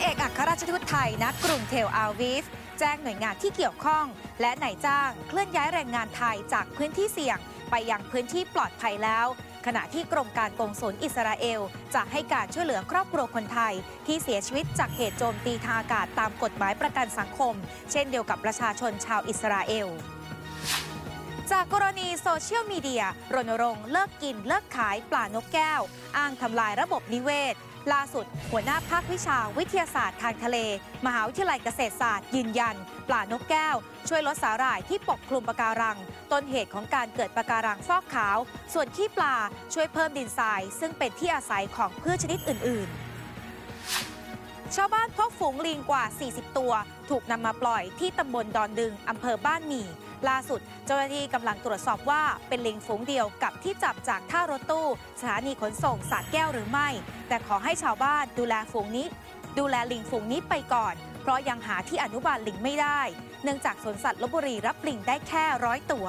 เอกอัครราชทูตไทยณกรุงเทลอาวีฟแจ้งหน่วยงานที่เกี่ยวข้อง และนายจ้างเคลื่อนย้ายแรงงานไทยจากพื้นที่เสี่ยง ไปยังพื้นที่ปลอดภัยแล้ว ขณะที่กรมการกงสุลอิสราเอล จะให้การช่วยเหลือครอบครัวคนไทย ที่เสียชีวิตจากเหตุโจมตีทางอากาศตามกฎหมายประกันสังคม เช่นเดียวกับประชาชนชาวอิสราเอล จากกรณีโซเชียลมีเดียรณรงค์เลิกกินเลิกขายปลานกแก้ว อ้างทำลายระบบนิเวศ ล่าสุด หัวหน้าภาควิชาวิทยาศาสตร์ทางทะเล มหาวิทยาลัยเกษตรศาสตร์ยืนยัน ปลานกแก้ว ช่วยลดสาหร่ายที่ปกคลุมปะการัง ต้นเหตุของการเกิดปะการังฟอกขาว ส่วนขี้ปลาช่วยเพิ่มดินทราย ซึ่งเป็นที่อาศัยของพืชชนิดอื่น ๆชาวบ้านพบฝูงลิงกว่า 40 ตัว ถูกนำมาปล่อยที่ตำบลดอนดึง อำเภอบ้านหมี่ ล่าสุด เจ้าหน้าที่กำลังตรวจสอบว่าเป็นลิงฝูงเดียวกับที่จับจากท่ารถตู้ สถานีขนส่งสาดแก้วหรือไม่ แต่ขอให้ชาวบ้านดูแลฝูงนี้ ดูแลลิงฝูงนี้ไปก่อน เพราะยังหาที่อนุบาลลิงไม่ได้ เนื่องจากสวนสัตว์ลบบุรีรับลิงได้แค่ร้อยตัว